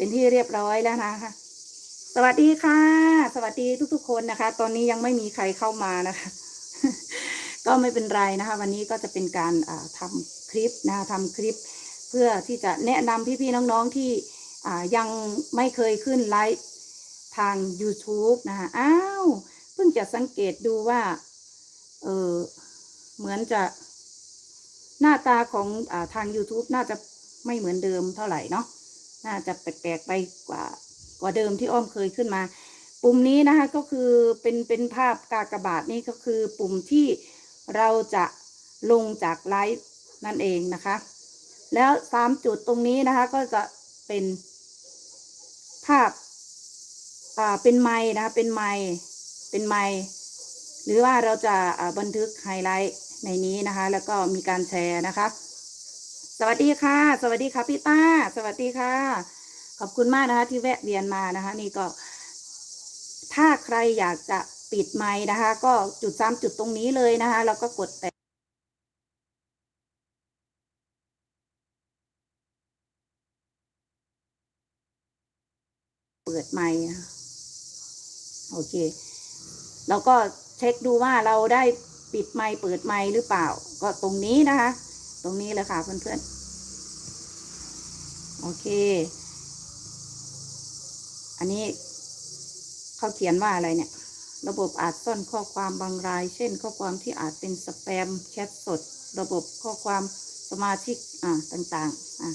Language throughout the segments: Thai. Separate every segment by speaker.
Speaker 1: เป็นที่เรียบร้อยแล้วนะคะ สวัสดีค่ะ สวัสดีทุกๆ คนนะคะ ตอนนี้ยังไม่มีใครเข้ามานะคะ ก็ไม่เป็นไรนะคะ วันนี้ก็จะเป็นการอ่าทำคลิปนะคะทำคลิป เพื่อที่จะแนะนำพี่ๆน้องๆที่ยังไม่เคยขึ้นไลฟ์ทาง YouTube นะคะอ้าวเพิ่งจะสังเกตดูว่าเออเหมือนจะหน้าตาของอทาง YouTube น่าจะไม่เหมือนเดิมเท่าไหร่เนาะ น่าจะแปลกๆไปกว่ากว่าเดิมที่อ้อมเคยขึ้นมา ปุ่มนี้นะคะก็คือเป็นเป็นภาพกากบาทนี่ก็คือปุ่มที่เราจะลงจากไลฟ์นั่นเองนะคะ แล้วสามจุดตรงนี้นะคะก็จะเป็นภาพอ่าเป็นไม้นะคะเป็นไม้เป็นไม้หรือว่าเราจะบันทึกไฮไลท์ในนี้นะคะ แล้วก็มีการแชร์นะคะ สวัสดีค่ะ สวัสดีค่ะพี่ต้า สวัสดีค่ะ ขอบคุณมากนะคะ ที่แวะเวียนมานะคะ นี่ก็ ถ้าใครอยากจะปิดไม้นะคะ ก็จุดสามจุดตรงนี้เลยนะคะ แล้วก็กดแต่เปิดไมค์นะคะโอเค แล้วก็เช็คดูว่าเราได้ปิดไมค์เปิดไมค์หรือเปล่า ก็ตรงนี้นะคะ ตรงนี้เลยค่ะเพื่อนๆ โอเค อันนี้เขาเขียนว่าอะไรเนี่ย ระบบอาจซ่อนข้อความบางราย เช่น ข้อความที่อาจเป็นสแปมแชทสด ระบบข้อความสมาชิกอ่าต่างๆอ่า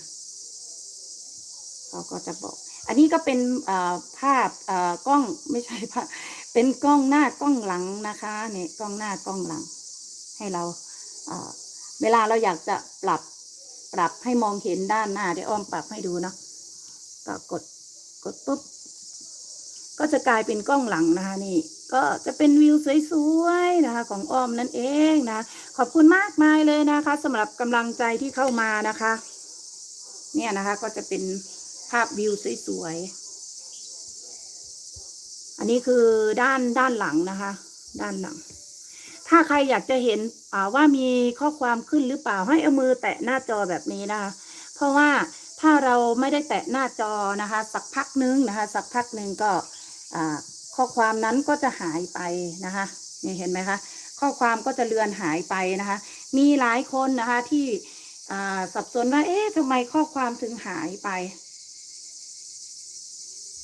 Speaker 1: เขาก็จะบอก อันนี้ก็เป็นอ่าภาพอ่ากล้องไม่ใช่ภาพเป็นกล้องหน้ากล้องหลังนะคะเนี่ยกล้องหน้ากล้องหลัง ให้เราอ่า เวลาเราอยากจะปรับปรับให้มองเห็นด้านหน้าเดี๋ยวอ้อมปรับให้ดูเนาะก็กดกดปุ๊บก็จะกลายเป็นกล้องหลังนะคะนี่ ก็จะเป็นวิวสวยๆนะคะ ของอ้อมนั่นเองนะ ขอบคุณมากมายเลยนะคะสำหรับกำลังใจที่เข้ามานะคะ เนี่ยนะคะก็จะเป็นภาพวิวสวยๆอันนี้คือด้านด้านหลังนะคะ ด้านหลัง ถ้าใครอยากจะเห็นว่ามีข้อความขึ้นหรือเปล่าให้เอามือแตะหน้าจอแบบนี้นะคะ เพราะว่าถ้าเราไม่ได้แตะหน้าจอนะคะ สักพักนึงนะคะ สักพักหนึ่งก็ข้อความนั้นก็จะหายไปนะคะนี่เห็นไหมคะข้อความก็จะเลือนหายไปนะคะ มีหลายคนนะคะที่สับสนว่า เอ๊ะทำไมข้อความถึงหายไป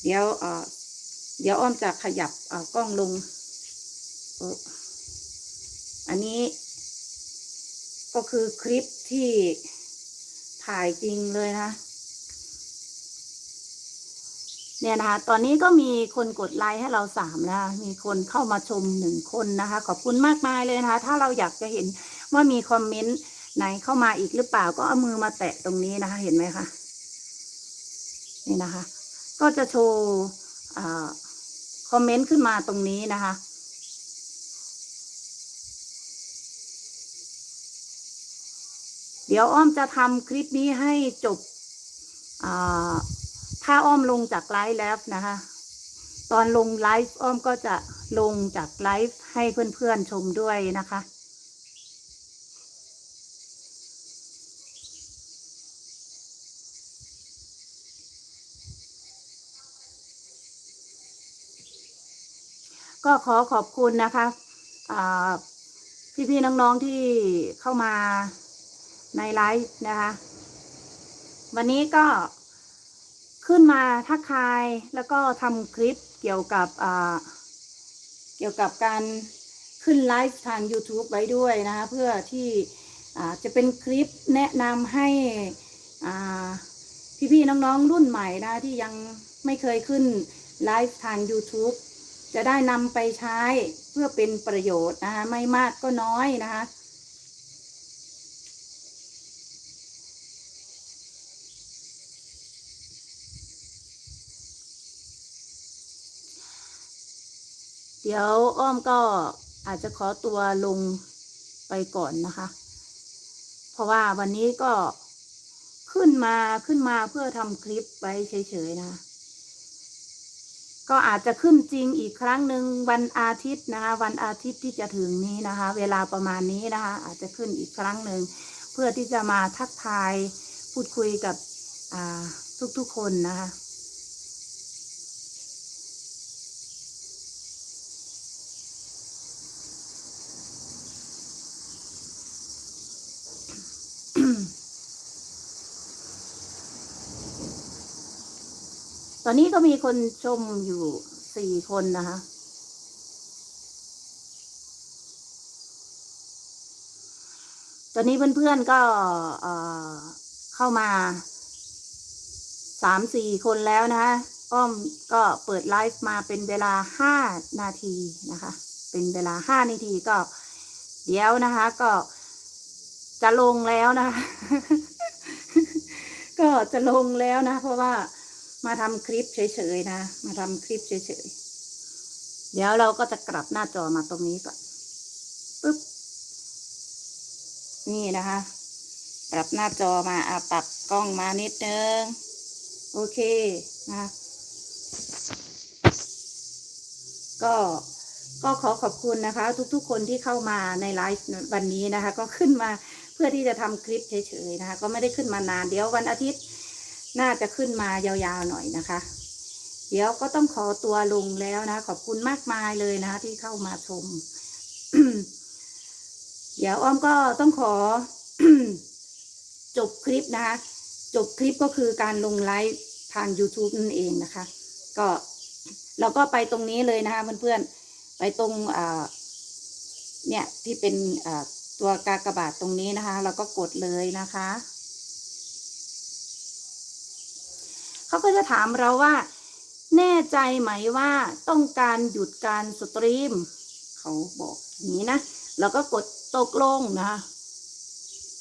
Speaker 1: เดี๋ยวเดี๋ยวอ้อมจะขยับกล้องลงเอันนี้ก็คือคลิปที่ถ่ายจริงเลยนะ เนี่ยนะคะ ตอนนี้ก็มีคนกดไลค์ให้เราสามแล้ว มีคนเข้ามาชมหนึ่งคนนะคะ ขอบคุณมากมายเลยนะคะ ถ้าเราอยากจะเห็นว่ามีคอมเมนต์ไหนเข้ามาอีกหรือเปล่า ก็เอามือมาแตะตรงนี้นะคะ เห็นไหมคะ นี่นะคะ ก็จะโชว์คอมเมนต์ขึ้นมาตรงนี้นะคะ เดี๋ยวอ้อมจะทำคลิปนี้ให้จบถ้าอ้อมลงจากไลฟ์แล้วนะคะ ตอนลงไลฟ์อ้อมก็จะลงจากไลฟ์ให้เพื่อนๆชมด้วยนะคะก็ขอขอบคุณนะคะพี่ๆน้องๆที่เข้ามา ในไลฟ์นะคะ วันนี้ก็ขึ้นมาทักทายแล้วก็ทำคลิปเกี่ยวกับเกี่ยวกับการขึ้นไลฟ์ทาง YouTube ไว้ด้วยนะคะเพื่อที่จะเป็นคลิปแนะนำให้พี่ๆน้องๆรุ่นใหม่นะที่ยังไม่เคยขึ้นไลฟ์ทาง YouTube จะได้นำไปใช้เพื่อเป็นประโยชน์นะคะไม่มากก็น้อยนะคะ เดี๋ยวอ้อมก็อาจจะขอตัวลงไปก่อนนะคะ เพราะว่าวันนี้ก็ขึ้นมาขึ้นมาเพื่อทำคลิปไว้เฉยๆนะ ก็อาจจะขึ้นจริงอีกครั้งหนึ่งวันอาทิตย์นะคะ วันอาทิตย์ที่จะถึงนี้นะคะ เวลาประมาณนี้นะคะ อาจจะขึ้นอีกครั้งหนึ่งเพื่อที่จะมาทักทายพูดคุยกับทุกๆคนนะคะ ตอนนี้ก็มีคนชมอยู่สี่คนนะคะตอนนี้เพื่อนๆก็เข้ามาสามสี่คนแล้วนะคะอ้อมก็เปิดไลฟ์มาเป็นเวลาห้านาทีนะคะ เป็นเวลาห้านาทีก็ เดี๋ยวนะคะ ก็จะลงแล้วนะคะ ก็จะลงแล้วนะ เพราะว่า มาทำคลิปเฉยๆนะ มาทำคลิปเฉยๆ เดี๋ยวเราก็จะกลับหน้าจอมาตรงนี้ก่อนปึ๊บ นี่นะคะ ปรับหน้าจอมาอะปรับกล้องมานิดนึง โอเคนะก็ก็ขอขอบคุณนะคะ ทุกๆ คนที่เข้ามาในไลฟ์วันนี้นะคะ ก็ขึ้นมาเพื่อที่จะทำคลิปเฉยๆนะคะ ก็ไม่ได้ขึ้นมานานเดี๋ยววันอาทิตย์ น่าจะขึ้นมายาวๆหน่อยนะคะ เดี๋ยวก็ต้องขอตัวลงแล้วนะ ขอบคุณมากมายเลยนะที่เข้ามาชม เดี๋ยวอ้อมก็ต้องขอจบคลิปนะคะ จบคลิปก็คือการลงไลฟ์ทาง YouTube นั่นเองนะคะ ก็เราก็ไปตรงนี้เลยนะคะเพื่อนๆ ไปตรงเนี่ยที่เป็นตัวกากบาทตรงนี้นะคะ เราก็กดเลยนะคะ เขาก็จะถามเราว่า แน่ใจไหมว่าต้องการหยุดการสตรีม เขาบอกอย่างนี้นะ แล้วก็กดตกลงนะคะ